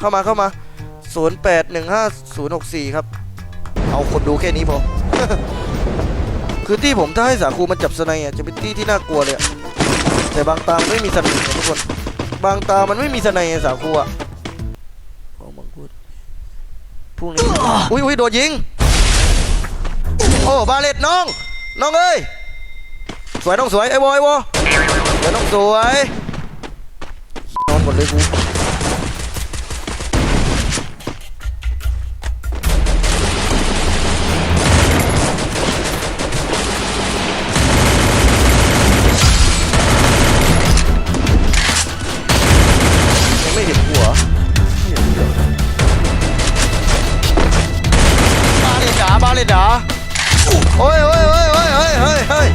เข้ามาเข้ามา 0815ครับ เอาคนดูแค่นี้พอ คือที่ผมถ้าให้สาคูมันจับสไนอะจะเป็นที่ที่น่ากลัวเลยอะแต่บางตามันไม่มีสไนอะทุกคน บางตามันไม่มีสไนอะสาคูอะโอ้มังคุดพรุ่งนี้อุ้ยอุ้ยโดนยิง โอ้บาเลตน้อง น้องเอ้ยสวยน้องสวยไอ้บอยบอสวยน้องสวยนอนหมดเลยกู โอ้ยโอ้ยโอ้ยโอ้ยเฮ้ยเฮ้ยเฮ้ย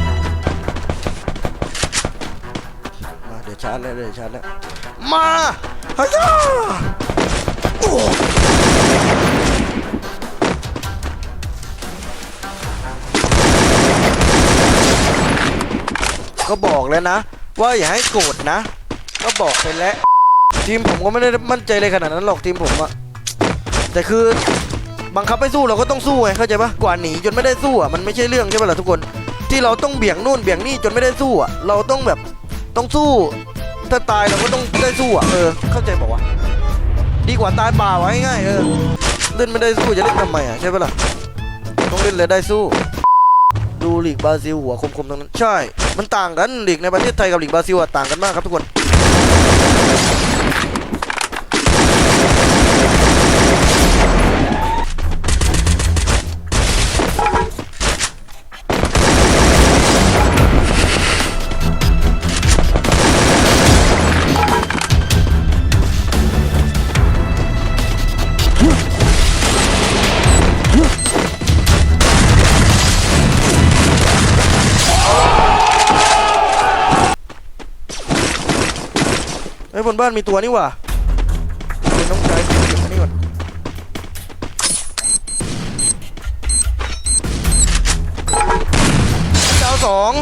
มาเดี๋ยวชาร์จแล้วเดี๋ยวชาร์จแล้วมาฮายาโอ้ก็บอกแล้วนะ ว่าอย่าให้โกรธนะ ก็บอกไปแล้ว ทีมผมก็ไม่ได้มั่นใจเลยขนาดนั้นหรอกทีมผมอะแต่คือ บังคับให้สู้เราก็ต้องสู้ไงเข้าใจปะกว่าหนีจนไม่ได้สู้อะมันไม่ใช่เรื่องใช่ปะล่ะทุกคน ที่เราต้องเบี่ยงนู่นเบี่ยงนี่จนไม่ได้สู้อะเราต้องแบบต้องสู้ ถ้าตายเราก็ต้องได้สู้อะเออเข้าใจบอกว่าวะดีกว่าตายเปล่าไว้ง่ายๆเออเล่นไม่ได้สู้จะเล่นทำไมอะใช่ปะล่ะต้องเล่นเลยได้สู้ ดูหลีกบราซิลหัวคมๆตรงนั้นใช่ มันต่างกันหลีกในประเทศไทยกับหลีกบราซิลอะต่างกันมากครับทุกคน นบ้านมีตัวนี่หว่าเป็นน้องชายเก็บอันนี้ก่อนเจ้าสอง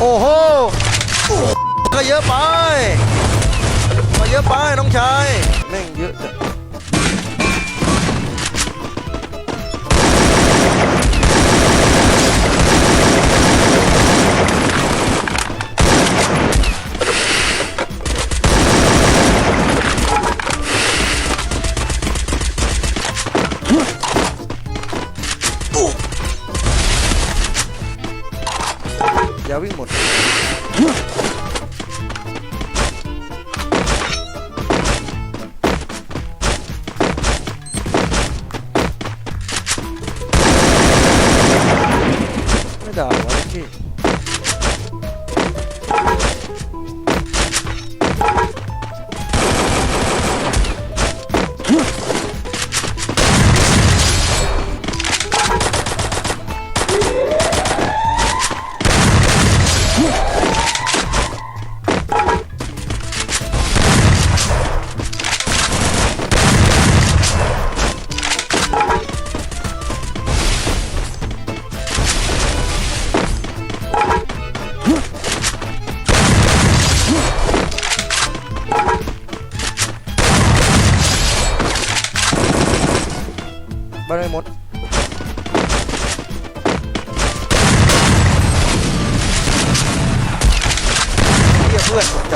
โอ้โหก็เยอะไปก็เยอะไปน้องชายแม่งเยอะจัง วิ่งหมดไม่ด่าวะพี่ บ้านไม่มดเรียกเพื่อนใจ